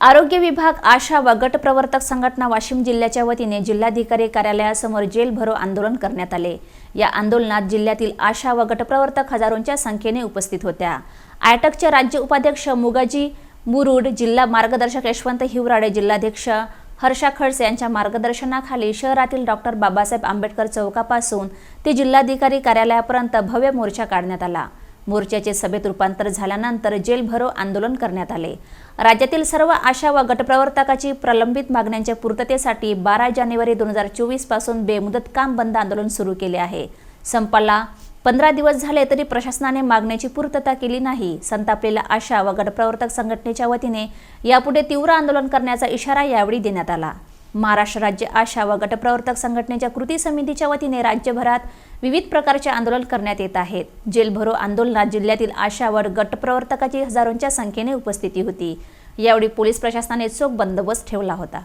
आरोग्य विभाग आशा व गट प्रवर्तक संघटना वाशिम जिल्ह्याच्या वतीने जिल्हाधिकारी कार्यालयासमोर जेल भरो आंदोलन करण्यात आले. या आंदोलनात जिल्ह्यातील आशा व गटप्रवर्तक हजारोंच्या संख्येने उपस्थित होत्या. आयटकचे राज्य उपाध्यक्ष मुगाजी मुरुड जिल्हा मार्गदर्शक यशवंत हिवराडे जिल्हाध्यक्ष हर्षा खडसे यांच्या मार्गदर्शनाखाली शहरातील डॉक्टर बाबासाहेब आंबेडकर चौकापासून ते जिल्हाधिकारी कार्यालयापर्यंत भव्य मोर्चा काढण्यात आला. मोर्चाचे सभेत रूपांतर झाल्यानंतर जेलभरो आंदोलन करण्यात आले. राज्यातील सर्व आशा व गटप्रवर्तकाची प्रलंबित मागण्यांच्या पूर्ततेसाठी बारा जानेवारी दोन हजार चोवीसपासून बेमुदत काम बंद आंदोलन सुरू केले आहे. संपाला. पंधरा दिवस झाले तरी प्रशासनाने मागण्याची पूर्तता केली नाही. संतापलेल्या आशा व गटप्रवर्तक संघटनेच्या वतीने यापुढे तीव्र आंदोलन करण्याचा इशारा यावेळी देण्यात आला. महाराष्ट्र राज्य आशा व गटप्रवर्तक संघटनेच्या कृती समितीच्या वतीने राज्यभरात विविध प्रकारचे आंदोलन करण्यात येत आहेत जेलभरो आंदोलनात जिल्ह्यातील आशा व गटप्रवर्तकाची हजारोंच्या संख्येने उपस्थिती होती. यावेळी पोलीस प्रशासनाने चोख बंदोबस्त ठेवला होता.